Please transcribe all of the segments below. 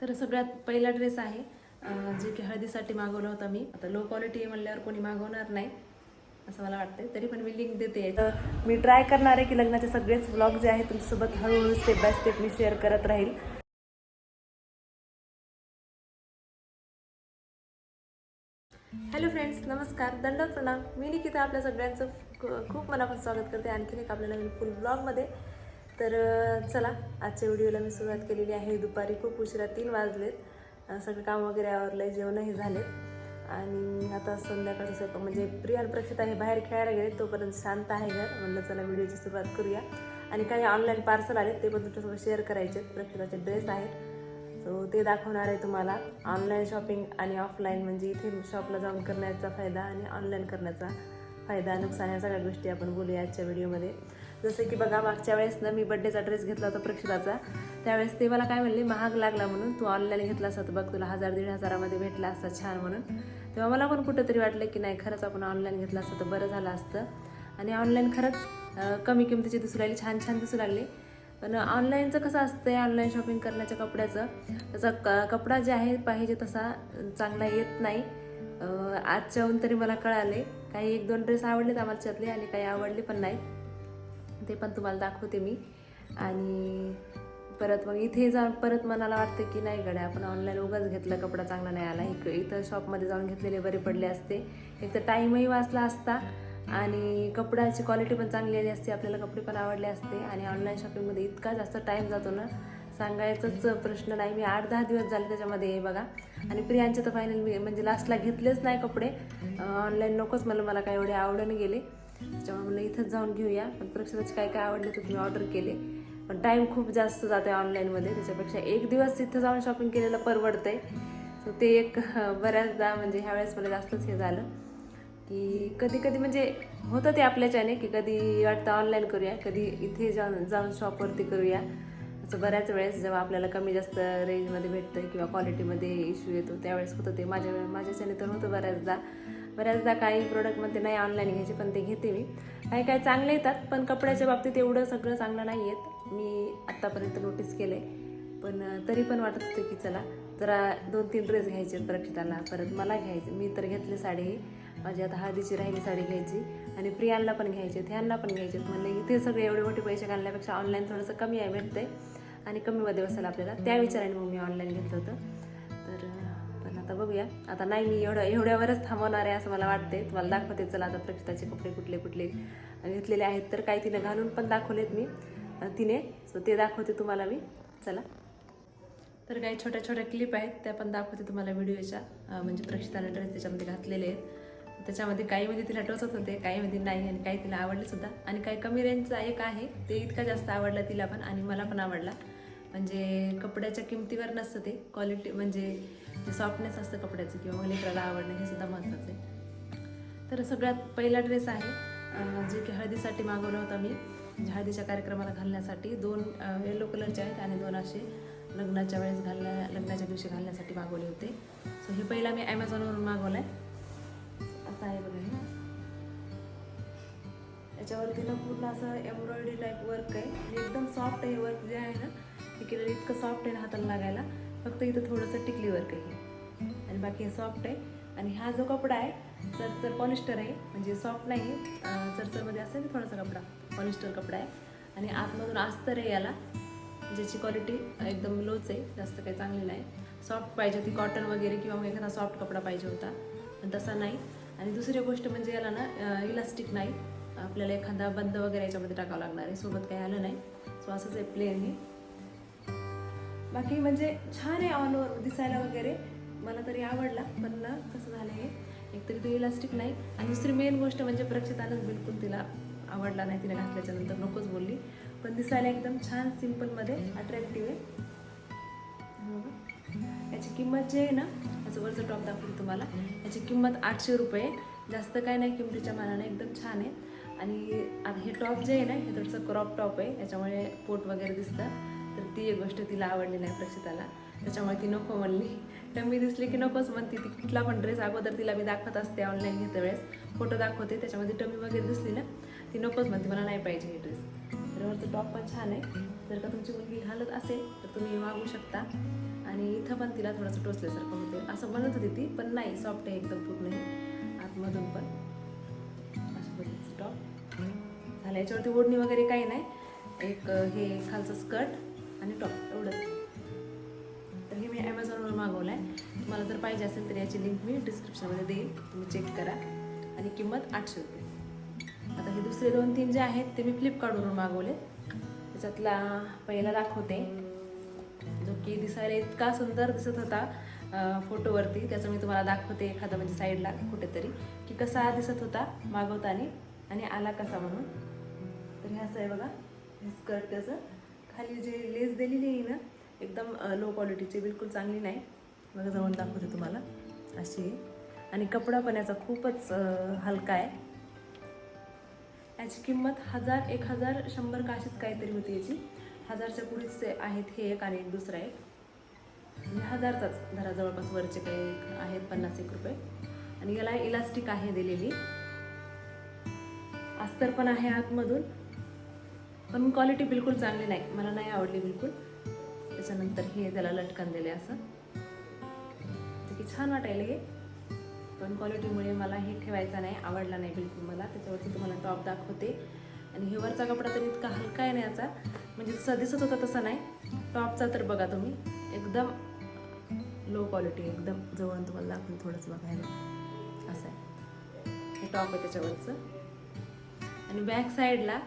तर सगळ्यात पहिला ड्रेस आहे जे की हळदीसाठी मागवला होता मी. आता लो क्वालिटी म्हणल्यावर कोणी मागवणार नाही असं मला वाटतंय. तरी पण मी लिंक देते. तर मी ट्राय करणार आहे की लग्नाचे सगळेच ब्लॉग जे आहेत तुमच्यासोबत हळूहळू स्टेप बाय स्टेप मी शेअर करत राहील. हॅलो फ्रेंड्स नमस्कार. दंड प्रणाम मी निकिता आपल्या सगळ्यांचं खूप मनापासून स्वागत करते. आणखीन एक आपल्या नवीन फुल ब्लॉगमध्ये तर चला आजच्या व्हिडिओला मी सुरुवात केलेली आहे. दुपारी खूप उशिरा तीन वाजलेत. सगळं काम वगैरे आवरलंय जेवणही झालेत. आणि आता संध्याकाळचं स्वयंपाक म्हणजे प्रिया आणि प्रक्षिता हे बाहेर खेळायला गेले तोपर्यंत शांत आहे घर. म्हणलं चला व्हिडिओची सुरुवात करूया. आणि काही ऑनलाईन पार्सल आले ते पण तुमच्यासोबत शेअर करायचे प्रक्षिताचे ड्रेस आहेत. सो ते दाखवणार आहे तुम्हाला. ऑनलाईन शॉपिंग आणि ऑफलाईन म्हणजे इथे शॉपला जाऊन करण्याचा फायदा आणि ऑनलाईन करण्याचा फायदा नुकसान या सगळ्या गोष्टी आपण बोलूया आजच्या व्हिडिओमध्ये. जसं की बघा मागच्या वेळेस ना मी बड्डेचा ड्रेस घेतला होता प्रक्षिताचा. त्यावेळेस ते मला काय म्हणले महाग लागला म्हणून तू ऑनलाईन घेतला असता तर बघ तुला हजार दीड हजारामध्ये भेटला असता छान म्हणून. तेव्हा मला पण कुठंतरी वाटलं की नाही खरंच आपण ऑनलाईन घेतलं असतं तर बरं झालं असतं. आणि ऑनलाईन खरंच कमी किमतीची दिसू लागली छान छान दिसू लागले. पण ऑनलाईनचं कसं असतंय ऑनलाईन शॉपिंग करण्याच्या कपड्याचं त्याचा क कपडा जे आहे पाहिजे तसा चांगला येत नाही. आजच्याहून तरी मला कळाले काही एक दोन ड्रेस आवडलेत त्यातले आणि काही आवडले पण नाही ते पण तुम्हाला दाखवते मी. आणि परत मग इथे जाऊन परत मनाला वाटतं की नाही गड्या आपण ऑनलाईन उगाच घेतलं कपडा चांगला नाही आला. इक इथं शॉपमध्ये जाऊन घेतलेले बरे पडले असते. एक तर टाईमही वाचला असता आणि कपड्याची क्वालिटी पण चांगली आली असते आपल्याला कपडे पण आवडले असते. आणि ऑनलाईन शॉपिंगमध्ये इतका जास्त टाईम जातो ना सांगायचाच प्रश्न नाही. मी आठ दहा दिवस झाले त्याच्यामध्ये बघा. आणि प्रियांचे तर फायनल मी म्हणजे लास्टला घेतलेच नाही कपडे. ऑनलाईन नकोच मला मला काय एवढे आवडून गेले. त्याच्यामुळे म्हणलं इथंच जाऊन घेऊया. पण प्रक्षाचे काय काय आवडले तर तुम्ही ऑर्डर केले. पण टाईम खूप जास्त जातो आहे ऑनलाईनमध्ये त्याच्यापेक्षा एक दिवस तिथं जाऊन शॉपिंग केलेलं परवडतंय. तर ते एक बऱ्याचदा म्हणजे ह्यावेळेस मला जास्तच हे झालं. की कधी कधी म्हणजे होतं ते आपल्याच्याने की कधी वाटतं ऑनलाईन करूया कधी इथे जाऊन जाऊन शॉपवरती करूया. असं बऱ्याच वेळेस जेव्हा आपल्याला कमी जास्त रेंजमध्ये भेटतं किंवा क्वालिटीमध्ये इश्यू येतो त्यावेळेस होतं ते. माझ्या माझ्याच्याने तर होतं बऱ्याचदा. बऱ्याचदा काही प्रोडक्टमध्ये नाही ऑनलाईन घ्यायचे पण ते घेते मी. काही काही चांगले येतात पण कपड्याच्या बाबतीत एवढं सगळं चांगलं नाही येत मी आत्तापर्यंत नोटीस केलं आहे पण तरी पण वाटत होतं की चला जरा दोन तीन ड्रेस घ्यायचे प्रक्षिताला परत मला घ्यायचे. मी तर घेतली साडी. माझी आता हळदीची राहिली साडी घ्यायची. आणि प्रियांना पण घ्यायचे ह्यांना पण घ्यायचे म्हणलं इथे सगळे एवढे मोठे पैसे घालण्यापेक्षा ऑनलाईन थोडंसं कमी आहे भेटते आणि कमीमध्ये बसेल आपल्याला. त्या विचाराने मग मी ऑनलाईन घेतलं होतं. तर आता बघूया. आता नाही मी एवढं एवढ्यावरच थांबवणार आहे असं मला वाटते तुम्हाला दाखवते चला आता प्रक्षिताचे कपडे कुठले कुठले घेतलेले आहेत. तर काही तिने घालून पण दाखवलेत मी. तिने. सो ते दाखवते तुम्हाला मी. चला. तर काही छोट्या छोट्या क्लिप आहेत त्या पण दाखवते तुम्हाला व्हिडिओच्या. म्हणजे प्रक्षिताने ड्रेस त्याच्यामध्ये घातलेले आहेत. त्याच्यामध्ये काही मध्ये तिला टोचत होते काही मध्ये नाही आणि काही तिला आवडले सुद्धा. आणि काही कमी रेंजचा एक आहे ते इतका जास्त आवडला तिला पण आणि मला पण आवडला. म्हणजे कपड्याच्या किमतीवर नसतं ते. क्वालिटी म्हणजे जे सॉफ्टनेस असतं कपड्याचं किंवा लेकराला आवडणं हे सुद्धा महत्त्वाचं आहे. तर सगळ्यात पहिला ड्रेस आहे जे की हळदीसाठी मागवला होता मी. हळदीच्या कार्यक्रमाला घालण्यासाठी दोन येलो कलरचे आहेत आणि दोन असे लग्नाच्या वेळेस घालण्या लग्नाच्या दिवशी घालण्यासाठी मागवले होते. सो हे पहिला मी ॲमेझॉनवरून मागवला आहे असं आहे बघा हे. याच्यावरती ना पूर्ण असं एम्ब्रॉयडरी टाईप वर्क आहे. एकदम सॉफ्ट आहे वर्क जे आहे ना हे केलेलं इतकं सॉफ्ट आहे ना हाताला लागायला. फक्त इथं थोडंसं टिकली वर्क आहे आणि बाकी हे सॉफ्ट आहे. आणि हा जो कपडा आहे चरचर पॉलिस्टर आहे. म्हणजे सॉफ्ट नाही आहे चरचरमध्ये असेल ना थोडासा कपडा पॉलिस्टर कपडा आहे. आणि आतमधून अस्तर आहे याला. ज्याची क्वालिटी एकदम लोच आहे. जास्त काही चांगली नाही. सॉफ्ट पाहिजे होती कॉटन वगैरे किंवा मग एखादा सॉफ्ट कपडा पाहिजे होता. पण तसा नाही. आणि दुसरी गोष्ट म्हणजे याला ना इलास्टिक नाही. आपल्याला एखादा बंद वगैरे याच्यामध्ये टाकावं लागणार आहे. सोबत काही आलं नाही. सो असंच आहे प्लेन हे. बाकी म्हणजे छान आहे ऑल ओव्हर दिसायला वगैरे. मला तरी आवडला पण ना कसं झालं हे? एकतरी ते इलास्टिक नाही. आणि दुसरी मेन गोष्ट म्हणजे प्रक्षितानंच बिलकुल तिला आवडला नाही तिने घातल्याच्या नंतर नकोच बोलली. पण दिसायला एकदम छान सिम्पलमध्ये अट्रॅक्टिव्ह आहे. याची किंमत जी आहे ना याचं वरचं टॉप दाखवतो तुम्हाला. याची किंमत आठशे रुपये जास्त काय नाही किमतीच्या मानाने एकदम छान आहे. आणि हे टॉप जे आहे ना हे थोडंसं क्रॉप टॉप आहे. याच्यामुळे पोट वगैरे दिसतं. तर ती एक गोष्ट तिला आवडली नाही प्रक्षिताला त्याच्यामुळे ती नको म्हणली. तर मी दिसली की नकोच म्हणते ती. कुठला पण ड्रेस अगोदर तिला मी दाखवत असते ऑनलाईन घेते वेळेस. फोटो दाखवते. त्याच्यामध्ये टमी वगैरे दिसली ना ती नकोच म्हणते. मला नाही पाहिजे हे ड्रेस तर वरचं टॉप पण छान आहे. जर का तुमची मुलगी घालत असेल तर तुम्ही मागू शकता. आणि इथं पण तिला थोडंसं टोचल्यासारखं होते असं म्हणत होती ती पण नाही. सॉफ्ट आहे एकदम पूर्ण. हे आतमधून पण. अशा टॉप झालं. याच्यावरती ओढणी वगैरे काही नाही. एक हे खालचं स्कर्ट आणि टॉप एवढंच. तर हे मी ॲमेझॉनवर मागवलं आहे तुम्हाला जर पाहिजे असेल तर याची लिंक मी डिस्क्रिप्शनमध्ये देईन. तुम्ही चेक करा. आणि किंमत आठशे रुपये. आता हे दुसरे दोन तीन जे आहेत ते मी फ्लिपकार्टवरून मागवले. त्याच्यातला पहिला दाखवते. जो की दिसायला इतका सुंदर दिसत होता फोटोवरती त्याचं मी तुम्हाला दाखवते एखादा म्हणजे साईडला कुठेतरी. की कसा दिसत होता मागवताना आणि आला कसा म्हणून. तर हे असं आहे बघा. हे स्कर्ट त्याचं खाली जे लेस दिलेली आहे ना एकदम लो क्वालिटीची बिलकुल चांगली नाही. बघा जवळ दाखवते तुम्हाला. अशी. आणि कपडा पण याचा खूपच हलका आहे. याची किंमत हजार एक हजार शंभर का अशीच काहीतरी होती याची. हजारच्या पुढेच आहेत हे एक आणि एक दुसरा एक. म्हणजे हजारचाच. धरा जवळपास वरचे काही आहेत पन्नास एक रुपये. आणि याला इलास्टिक आहे दिलेली. अस्तर पण आहे आतमधून. पण क्वालिटी बिलकुल चांगली नाही. मला नाही आवडली बिलकुल. त्याच्यानंतर हे त्याला लटकन दिले असं. की छान वाटायला हे. पण क्वालिटीमुळे मला हे ठेवायचा नाही आवडला नाही बिलकुल मला. त्याच्यावरती तुम्हाला टॉप दाखवते. आणि हे वरचा कपडा तर इतका हलका आहे ना याचा. म्हणजे जसा दिसत होता तसा नाही. टॉपचा तर बघा तुम्ही. एकदम लो क्वालिटी एकदम जवळ तुम्हाला दाखवून थोडंसं बघायला. असं आहे. हे टॉप आहे त्याच्यावरचं. आणि बॅक साईडला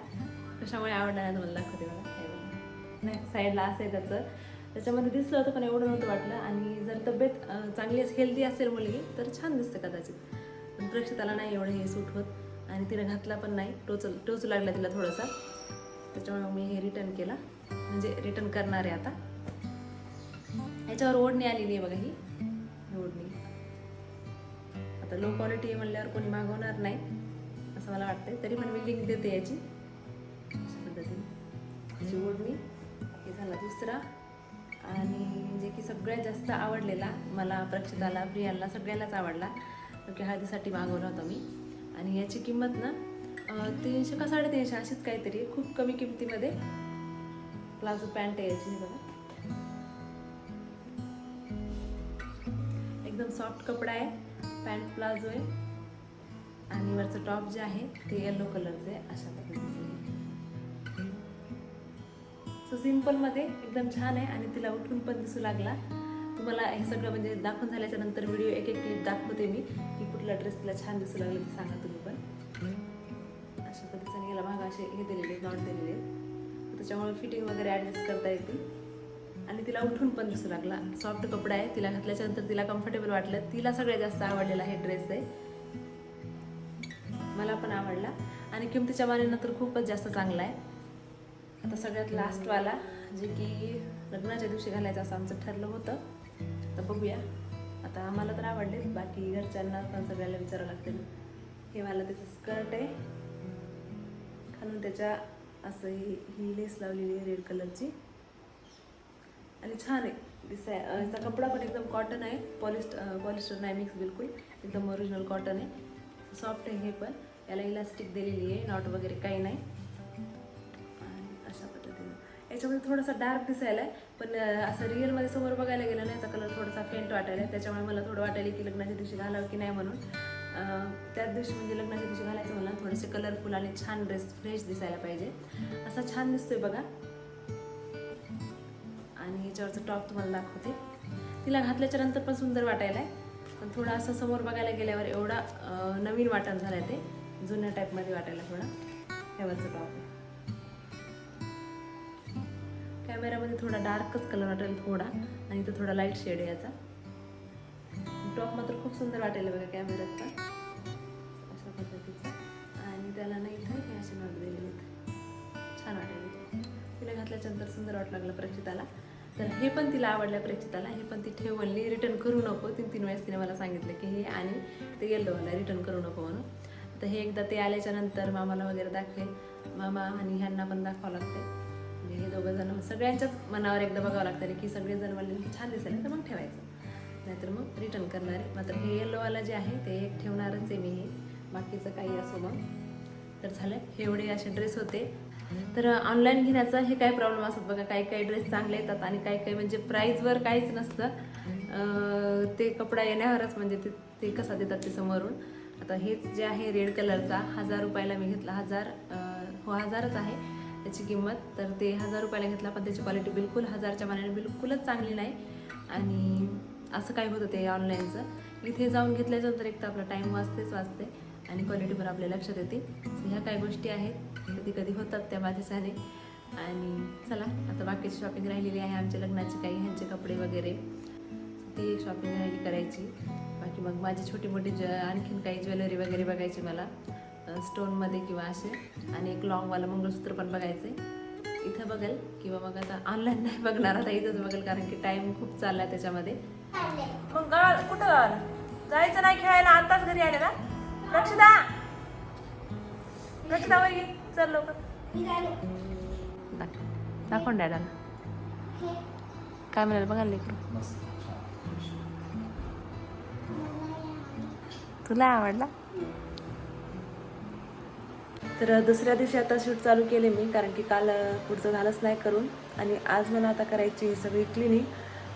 कशामुळे आवडला नाही तुम्हाला दाखवते मला नाही साईडला असं आहे त्याचं. त्याच्यामध्ये दिसलं होतं पण एवढं नव्हतं वाटलं. आणि जर तब्येत चांगली हेल्दी असेल मुलगी तर छान दिसतं कदाचित. पण प्रेक्षिताला नाही एवढं हे सूट होत. आणि तिनं घातला पण नाही. टोच टोचू लागला तिला थोडासा. त्याच्यामुळे मी हे रिटर्न केला. म्हणजे रिटर्न करणार आहे आता. याच्यावर ओढणी आलेली आहे बघा ही. ओढणी. आता लो क्वालिटी म्हणल्यावर कोणी मागवणार नाही असं मला वाटतंय. तरी पण मी लिंक देते याची. याची ओढणी हे झाला दुसरा. आणि जे की सगळ्यात जास्त आवडलेला मला प्रक्षिताला प्रियाला सगळ्यालाच आवडला तो की हळदीसाठी मागवला होता मी. आणि याची किंमत ना तीनशे का साडेतीनशे अशीच काहीतरी खूप कमी किमतीमध्ये. प्लाझो पॅन्ट आहे याची बघा. एकदम सॉफ्ट कपडा आहे पॅन्ट प्लाझो आहे. आणि वरचं टॉप जे आहे ते येलो कलरचं आहे अशा पद्धतीचं. सिम्पलमध्ये एकदम छान आहे आणि तिला उठून पण दिसू लागला. तुम्हाला हे सगळं म्हणजे दाखवून झाल्याच्यानंतर व्हिडिओ एक एक क्लिप दाखवते मी की कुठला ड्रेस तिला छान दिसू लागला ते सांगा तुम्ही पण. अशा पद्धतीने याला भाग असे हे दिलेले नॉट दिलेले. त्याच्यामुळे फिटिंग वगैरे ॲडजस्ट करता येते. आणि तिला उठून पण दिसू लागला. सॉफ्ट कपडा आहे तिला घातल्याच्या नंतर तिला कम्फर्टेबल वाटलं. तिला सगळ्यात जास्त आवडलेला हे ड्रेस आहे. मला पण आवडला. आणि किमतीच्या मानेनं तर खूपच जास्त चांगला आहे. आता सगळ्यात लास्टवाला जे की लग्नाच्या दिवशी घालायचं असं आमचं ठरलं होतं. तर बघूया. आता आम्हाला तर आवडले बाकी घरच्यांना पण सगळ्याला विचारावं लागतील. हे मला त्याचं स्कर्ट आहे. खालून त्याच्या असं ही ही लेस लावलेली आहे रेड कलरची आणि छान आहे. दिसाय याचा कपडा पण एकदम कॉटन आहे. पॉलिस्ट पॉलिस्टर नाही मिक्स बिलकुल. एकदम ओरिजिनल कॉटन आहे. सॉफ्ट आहे हे पण. याला इलास्टिक दिलेली आहे. नॉट वगैरे काही नाही. याच्यामध्ये थोडासा डार्क दिसायला आहे पण असं रिअलमध्ये समोर बघायला गेलं ना याचा कलर थोडासा फेंट वाटायला आहे त्याच्यामुळे मला थोडं वाटायला की लग्नाच्या दिवशी घालावं की नाही म्हणून. त्याच दिवशी म्हणजे लग्नाच्या दिवशी घालायचं मला थोडेसे कलरफुल आणि छान ड्रेस फ्रेश दिसायला पाहिजे. असा छान दिसतोय बघा. आणि याच्यावरचं टॉप तुम्हाला दाखवते. तिला घातल्याच्या नंतर पण सुंदर वाटायला आहे पण थोडा असं समोर बघायला गेल्यावर एवढा नवीन वाटण झालं ते. जुन्या टाईपमध्ये वाटायला थोडा. ह्यावरचं टॉप कॅमेऱ्यामध्ये थोडा डार्कच कलर वाटेल थोडा आणि तो थोडा लाइट शेड आहे याचा. टॉप मात्र खूप सुंदर वाटेल बघा कॅमेऱ्यात पण. अशा पद्धतीचा. आणि त्याला नाही इथं हे असे नॉट दिलेले आहेत. छान वाटेल तिला घातल्याच्यानंतर सुंदर वाटू लागलं प्रक्षिताला. तर हे पण तिला आवडलं प्रेक्षिताला. हे पण ती ठेवली. रिटर्न करू नको. तीन तीन वेळेस तिने मला सांगितलं की हे आणि ते येल्लोवाला रिटर्न करू नको म्हणून. तर हे एकदा ते आल्याच्यानंतर मामाला वगैरे दाखवेल. मामा आणि ह्यांना पण दाखवावं लागते हे दोघं जण सगळ्यांच्याच मनावर एकदा बघावं लागतं की सगळेजण म्हणले की छान दिसेल तर मग ठेवायचं. नाहीतर मग रिटर्न करणार आहे. मात्र हे येलोवाला जे आहे ते एक ठेवणारच आहे मी हे. बाकीचं काही असो मग. तर झालं हे एवढे असे ड्रेस होते. तर ऑनलाईन घेण्याचा हे काय प्रॉब्लेम असतात बघा काही काही ड्रेस चांगले येतात आणि काही काही म्हणजे प्राईजवर काहीच नसतं. ते कपडा येण्यावरच म्हणजे ते ते कसा देतात ते समोरून. आता हेच जे आहे रेड कलरचा हजार रुपयाला मी घेतला. हजार हो हजारच आहे. त्याची किंमत तर ते हजार रुपयाला घेतला पण त्याची क्वालिटी बिलकुल हजारच्या मानाने बिलकुलच चांगली नाही. आणि असं काय होतं ते ऑनलाईनचं इथे जाऊन घेतल्याच्यानंतर एक तर आपला टाईम वाचतेच वाचते आणि क्वालिटी पण आपल्या लक्षात येते. ह्या काही गोष्टी आहेत कधी कधी होतात त्या माझ्याच्याने आणि चला आता बाकीची शॉपिंग राहिलेली आहे आमच्या लग्नाची काही ह्यांचे कपडे वगैरे. ती एक शॉपिंग राहिली करायची. बाकी मग माझी छोटी मोठी ज आणखीन काही ज्वेलरी वगैरे बघायची मला. स्टोनमध्ये किंवा असे. आणि एक लॉंगवाला मंगळसूत्र पण बघायचं आहे इथं बघेल किंवा मग आता ऑनलाईन नाही बघणार. आता इथंच बघेल कारण की टाईम खूप चालला आहे त्याच्यामध्ये. मग कुठं? जायचं नाही खेळायला. आताच घरी आले ना? रक्षदा रक्षदा वर ये चल लवकर. दाखवून डॅडाला काय म्हणाल? बघाल लेकरू. तुला आवडला? तर दुसऱ्या दिवशी आता शूट चालू केले मी कारण की काल पुढचं झालंच नाही करून. आणि आज मला आता करायची ही सगळी क्लिनिंग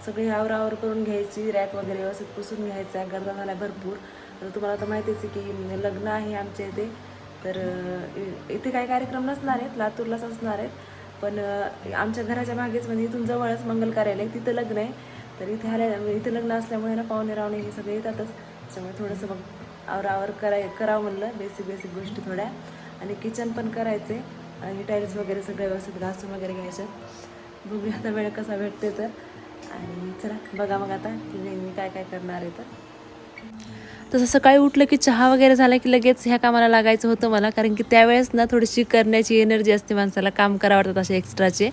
सगळी आवरावर करून घ्यायची रॅक वगैरे व्यवस्थित पुसून घ्यायचा आहे गर्दा झाला भरपूर. तर तुम्हाला तर माहितीच आहे की लग्न आहे आमच्या इथे. तर इथे काही कार्यक्रम नसणार आहेत लातूरलाच असणार आहेत. पण आमच्या घराच्या मागेच म्हणजे इथून जवळच मंगल कार्यालय तिथं लग्न आहे. तर इथे आल्या इथे लग्न असल्यामुळे ना पाहुणे रावणे हे सगळे येतातच. त्यामुळे थोडंसं मग आवरावर कराय करावं म्हणलं बेसिक बेसिक गोष्टी थोड्या. आणि किचन पण करायचे आणि टाईल्स वगैरे सगळे व्यवस्थित घासून वगैरे घ्यायचं. बघूया आता वेळ कसा भेटते तर. आणि चला बघा मग आता मी काय काय करणार आहे तर. तसं सकाळी उठलं की चहा वगैरे झाला की लगेच ह्या कामाला लागायचं होतं मला. कारण की त्यावेळेस ना थोडीशी करण्याची एनर्जी असते माणसाला. काम करावं वाटतात असे एक्स्ट्राचे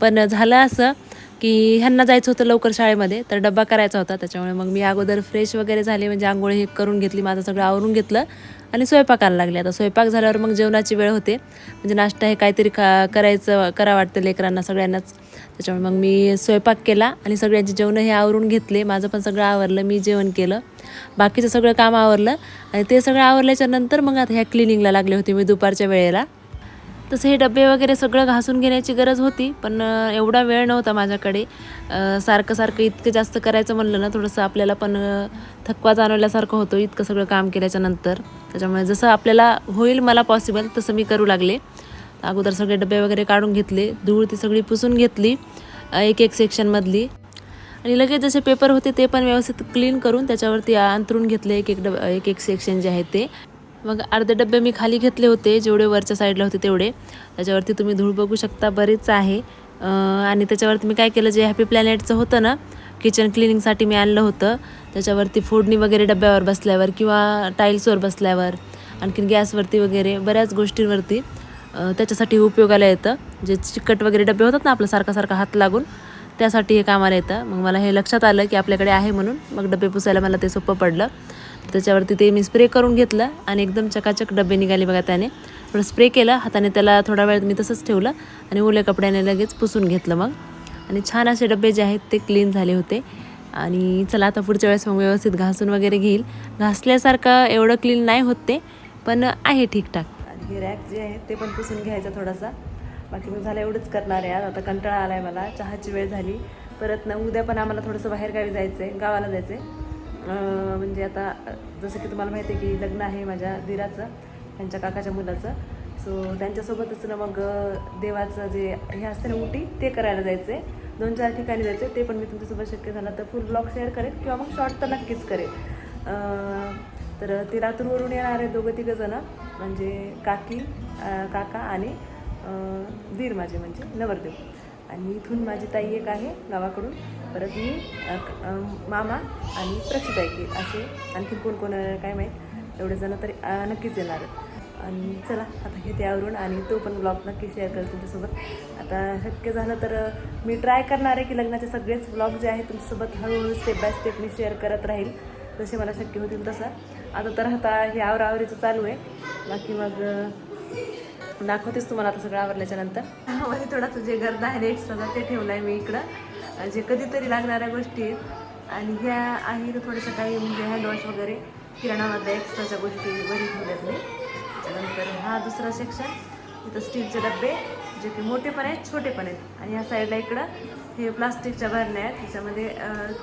पण झालं असं की ह्यांना जायचं होतं लवकर शाळेमध्ये तर डब्बा करायचा होता. त्याच्यामुळे मग मी अगोदर फ्रेश वगैरे झाले म्हणजे आंघोळ हे करून घेतली माझं सगळं आवरून घेतलं आणि स्वयंपाकाला लागले. आता स्वयंपाक झाल्यावर मग जेवणाची वेळ होते. म्हणजे नाश्ता हे काहीतरी खा करायचं करा वाटतं लेकरांना सगळ्यांनाच. त्याच्यामुळे मग मी स्वयंपाक केला आणि सगळ्यांची जेवणं हे आवरून घेतले. माझं पण सगळं आवरलं मी जेवण केलं. बाकीचं सगळं काम आवरलं आणि ते सगळं आवरल्याच्या नंतर मग आता ह्या क्लिनिंगला लागले होते मी दुपारच्या वेळेला. तसं हे डबे वगैरे सगळं घासून घेण्याची गरज होती पण एवढा वेळ नव्हता माझ्याकडे. सारखं सारखं इतकं जास्त करायचं म्हणलं ना थोडंसं आपल्याला पण थकवा जाणवल्यासारखं होतो इतकं सगळं काम केल्याच्यानंतर. त्याच्यामुळे जसं आपल्याला होईल मला पॉसिबल तसं मी करू लागले. अगोदर सगळे डबे वगैरे काढून घेतले धूळ ती सगळी पुसून घेतली एक एक सेक्शनमधली आणि लगेच जसे पेपर होते ते पण व्यवस्थित क्लीन करून त्याच्यावरती अंतरून घेतले एक एक डब एक एक सेक्शन जे आहे ते. मग अर्धे डबे मी खाली घेतले होते जेवढे वरच्या साईडला होते तेवढे. त्याच्यावरती तुम्ही धूळ बघू शकता बरेच आहे. आणि त्याच्यावरती मी काय केलं जे हॅपी प्लॅनेटचं होतं ना किचन क्लिनिंगसाठी मी आणलं होतं. त्याच्यावरती फोडणी वगैरे डब्यावर बसल्यावर किंवा टाईल्सवर बसल्यावर आणखीन गॅसवरती वगैरे बऱ्याच गोष्टींवरती त्याच्यासाठी उपयोगाला येतं. जे चिकट वगैरे डबे होतात ना आपलं सारखा सारखा हात लागून त्यासाठी हे कामाला येतं. मग मला हे लक्षात आलं की आपल्याकडे आहे म्हणून मग डबे पुसायला मला ते सोपं पडलं. त्याच्यावरती ते मी स्प्रे करून घेतलं आणि एकदम चकाचक डबे निघाले बघा त्याने. थोडं स्प्रे केलं हाताने त्याला थोडा वेळ मी तसंच ठेवलं आणि ओल्या कपड्याने लगेच पुसून घेतलं मग. आणि छान असे डबे जे आहेत ते क्लीन झाले होते. आणि चला आता पुढच्या वेळेस मग व्यवस्थित घासून वगैरे घेईल. घासल्यासारखं एवढं क्लीन नाही होत ते पण आहे ठीकठाक. आणि हे रॅक जे आहे ते पण पुसून घ्यायचं थोडासा. बाकी मग झालं एवढंच करणार आहे आज. आता कंटाळा आला आहे मला. चहाची वेळ झाली. परत ना उद्या पण आम्हाला थोडंसं बाहेरगावी जायचं आहे गावाला जायचं आहे म्हणजे आता जसं की तुम्हाला माहिती आहे की लग्न आहे माझ्या दिराचं त्यांच्या काकाच्या मुलाचं. सो त्यांच्यासोबतच ना मग देवाचं जे हे असतं ना उटी ते करायला जायचं आहे दोन चार ठिकाणी जायचं ते पण मी तुमच्यासोबत शक्य झालं तर फुल ब्लॉग शेअर करेन किंवा मग शॉर्ट तर नक्कीच करेन. तर ते लातूरवरून येणार आहे दोघं तिघं जणं म्हणजे काकी काका आणि वीर दीर माझे म्हणजे नवरदेव. आणि इथून माझी ताई एक आहे गावाकडून. परत मी मामा आणि प्रक्षिता एक असे आणखी कोण कोण काय माहीत? एवढे जण तरी नक्कीच येणार आणि चला आता हे त्यावरून आणि तो पण ब्लॉग नक्की शेअर करेल तुमच्यासोबत. आता शक्य झालं तर मी ट्राय करणार आहे की लग्नाचे सगळेच ब्लॉग जे आहे तुमच्यासोबत हळूहळू स्टेप बाय स्टेप मी शेअर करत राहील. जसे मला शक्य होतील तसं. आता तर आता हे आवरावरीचं चालू आहे. बाकी मग दाखवतेच तुम्हाला आता सगळं आवरल्याच्या नंतर. मध्ये थोडासा जे गर्द आहे एक्स्ट्राचा ते ठेवलं आहे मी इकडं. जे कधीतरी लागणाऱ्या गोष्टी आहेत. आणि ह्या आहेत थोडंसं काही म्हणजे हँडवॉश वगैरे किराणामधल्या एक्स्ट्राच्या गोष्टी बरी ठेवल्यात मी. त्याच्यानंतर हा दुसरा सेक्शन इथं स्टीलचे डबे जे की मोठे पण आहेत छोटे पण आहेत. आणि ह्या साईडला इकडं हे प्लास्टिकच्या भरण्या आहेत. त्याच्यामध्ये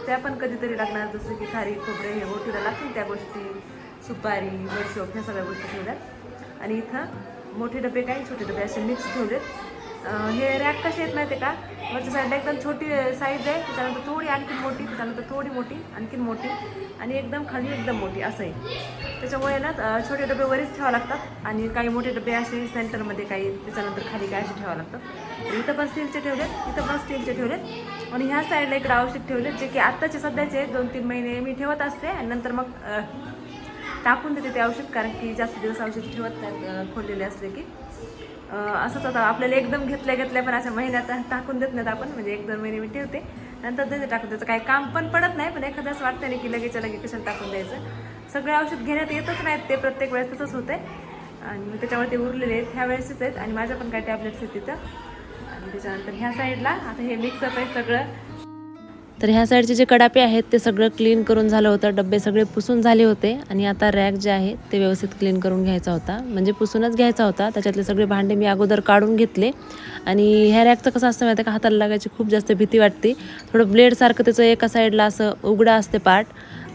त्या पण कधीतरी लागणार जसं की खारी खोबरे हे मोठीला लागतील त्या गोष्टी. सुपारी वर्षोप ह्या सगळ्या गोष्टी ठेवल्यात. आणि इथं मोठे डबे काही छोटे डबे असे मिक्स ठेवलेत. हे रॅक कसे आहेत माहिती का? वरच्या साईडला एकदम छोटी साईज आहे. त्याच्यानंतर थोडी आणखी मोठी त्याच्यानंतर थोडी मोठी आणखीन मोठी आणि एकदम खाली एकदम मोठी असं आहे. त्याच्यामुळे ना छोटे डबे वरीच ठेवावे लागतात आणि काही मोठे डबे असे सेंटरमध्ये काही त्याच्यानंतर खाली काय असे ठेवावे लागतात. इथं पण स्टीलचे ठेवलेत इथं पण स्टीलचे ठेवलेत आणि ह्या साईडला इकडे औषध ठेवलेत जे की आत्ताचे सध्याचे दोन तीन महिने मी ठेवत असते आणि नंतर मग टाकून देते ते औषध कारण की जास्त दिवस औषध ठेवत नाहीत खोललेले असले की. असंच आता आपल्याला एकदम घेतल्या घेतल्या पण अशा महिन्यात टाकून देत नाहीत आपण म्हणजे एक दोन महिने मी ठेवते. नंतर त्याचं टाकून त्याचं काही काम पण पडत नाही पण एखाद्याच वाटतं नाही की लगेच लगे कशाला टाकून द्यायचं. सगळे औषध घेण्यात येतच नाहीत ते प्रत्येक वेळेस तसंच होतंय. आणि मग त्याच्यामुळे ते उरलेले आहेत ह्या वेळेसच आहेत. आणि माझ्या पण काही टॅबलेट्स आहेत तिथं. आणि त्याच्यानंतर ह्या साईडला आता हे मिक्सअप आहे सगळं. तर ह्या साईडचे जे कडापे आहेत ते सगळं क्लीन करून झालं होतं. डबे सगळे पुसून झाले होते. आणि आता रॅक जे आहे ते व्यवस्थित क्लीन करून घ्यायचा होता. म्हणजे पुसूनच घ्यायचा होता. त्याच्यातले सगळे भांडे मी अगोदर काढून घेतले. आणि ह्या रॅकचं कसं असतं माहिती आहे का? हाताला लागायची खूप जास्त भीती वाटते. थोडं ब्लेडसारखं त्याचं एका साईडला असं उघडं असते पार्ट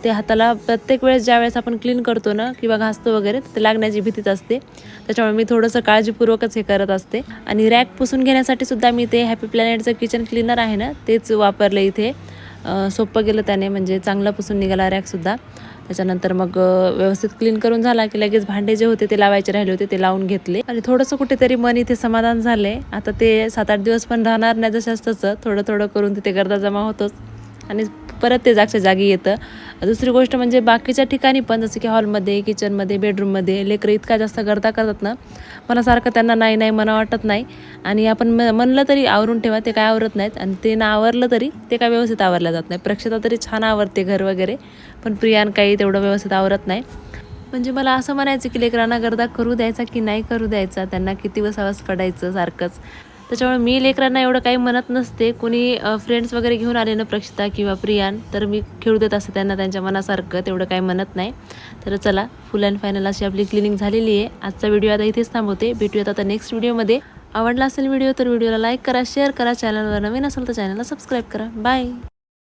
ते हाताला प्रत्येक वेळेस ज्या वेळेस आपण क्लीन करतो ना किंवा घासतो वगैरे तर ते लागण्याची भीतीच असते. त्याच्यामुळे मी थोडंसं काळजीपूर्वकच हे करत असते. आणि रॅक पुसून घेण्यासाठी सुद्धा मी ते हॅपी प्लॅनेटचं किचन क्लीनर आहे ना तेच वापरलं इथे. सोपं गेलं त्याने म्हणजे चांगला पुसून निघाला रॅकसुद्धा त्याच्यानंतर मग व्यवस्थित क्लीन करून झाला की लगेच भांडे जे होते ते लावायचे राहिले होते ते लावून घेतले. आणि थोडंसं कुठेतरी मन इथे समाधान झाले आता ते सात आठ दिवस पण राहणार नाही जसं तसं थोडं थोडं करून तिथे गर्दा जमा होतोच. आणि परत ते जागच्या जागी येतं. दुसरी गोष्ट म्हणजे बाकीच्या ठिकाणी पण जसं की हॉलमध्ये किचनमध्ये बेडरूममध्ये लेकरं इतका जास्त गर्दा करतात ना मला सारखं त्यांना नाही नाही मना वाटत नाही. आणि आपण म म्हणलं तरी आवरून ठेवा ते काय आवरत नाहीत. आणि ते ना आवरलं तरी ते काय व्यवस्थित आवरलं जात नाही. प्रक्षता तरी छान आवरते घर वगैरे पण प्रियान काही तेवढं व्यवस्थित आवरत नाही. म्हणजे मला असं म्हणायचं की लेकरांना गर्दा करू द्यायचा की नाही करू द्यायचा? त्यांना किती वसावस पडायचं सारखंच. त्याच्यामुळे मी लेकरांना एवढं काही म्हणत नसते. कोणी फ्रेंड्स वगैरे घेऊन आले ना प्रक्षिता किंवा प्रियान तर मी खेळू देत असते त्यांना त्यांच्या मनासारखं तेवढं काही म्हणत नाही. तर चला फुल अँड फायनल अशी आपली क्लिनिंग झालेली आहे. आजचा व्हिडिओ आता इथेच थांबवते. भेटूयात आता नेक्स्ट व्हिडिओमध्ये आवडला असेल व्हिडिओ तर व्हिडिओला लाईक करा शेअर करा चॅनलवर नवीन असेल तर चॅनलला सबस्क्राईब करा. बाय